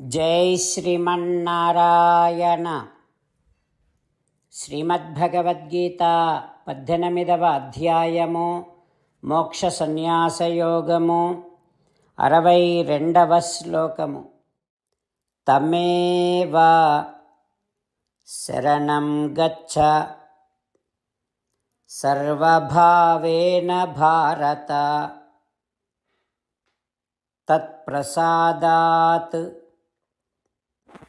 జై శ్రీమన్నారాయణ. శ్రీమద్భగవద్గీత పద్దెనిమిదవ అధ్యాయము మోక్ష సన్యాసయోగము అరవై రెండవ శ్లోకము. తమేవ శరణం గచ్చ. సర్వభావేన భారత. తత్ప్రసాదాత్.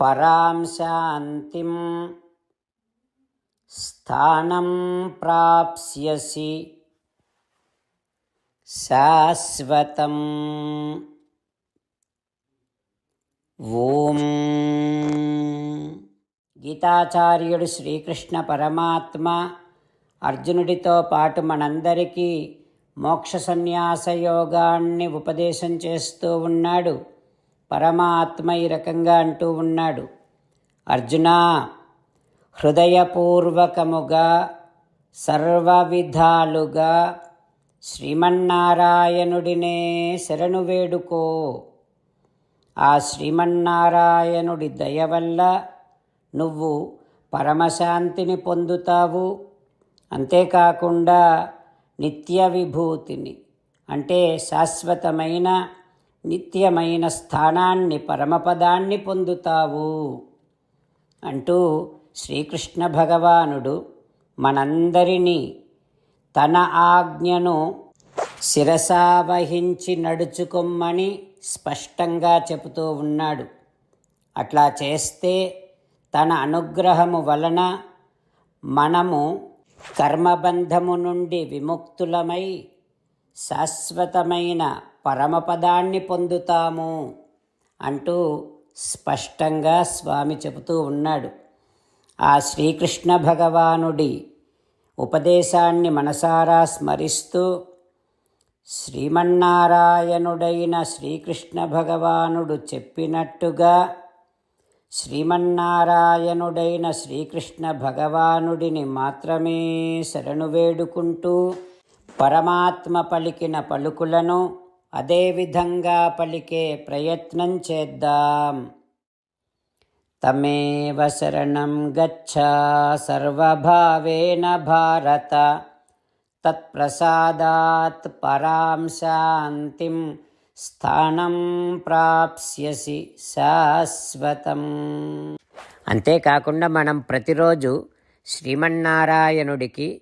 పరాం శాంతిం స్థానం ప్రాప్స్యసి శాశ్వతం. ఓం. గీతాచార్యుడు శ్రీకృష్ణ పరమాత్మ అర్జునుడితో పాటు మనందరికీ మోక్ష సన్యాస యోగాన్ని ఉపదేశం చేస్తూ ఉన్నాడు. పరమాత్మ ఈ రకంగా అంటూ ఉన్నాడు. అర్జున హృదయపూర్వకముగా సర్వ విధాలుగా శ్రీమన్నారాయణుడినే శరణు వేడుకో. ఆ శ్రీమన్నారాయణుడి దయ వల్ల నువ్వు పరమశాంతిని పొందుతావు. అంతేకాకుండా నిత్య విభూతిని అంటే శాశ్వతమైన నిత్యమైన స్థానాన్ని పరమపదాన్ని పొందుతావు. అంటూ శ్రీకృష్ణ భగవానుడు మనందరినీ తన ఆజ్ఞను శిరసావహించి నడుచుకొమ్మని స్పష్టంగా చెబుతూ ఉన్నాడు. అట్లా చేస్తే తన అనుగ్రహము వలన మనము కర్మబంధము నుండి విముక్తులమై శాశ్వతమైన పరమపదాన్ని పొందుతాము అంటూ స్పష్టంగా స్వామి చెబుతూ ఉన్నాడు. ఆ శ్రీకృష్ణ భగవానుడి ఉపదేశాన్ని మనసారా స్మరిస్తూ శ్రీమన్నారాయణుడైన శ్రీకృష్ణ భగవానుడు చెప్పినట్టుగా శ్రీమన్నారాయణుడైన శ్రీకృష్ణ భగవానుడిని మాత్రమే శరణు వేడుకుంటూ పరమాత్మ పలికిన పలుకులను అదేవిధంగా పలికే ప్రయత్నం చేద్దాం. తమేవ శరణం గచ్చ సర్వభావేన భారత తత్ప్రసాదాత్ పరాం శాంతిం స్థానం ప్రాప్స్యసి శాశ్వతం. అంతేకాకుండా మనం ప్రతిరోజు శ్రీమన్నారాయణుడికి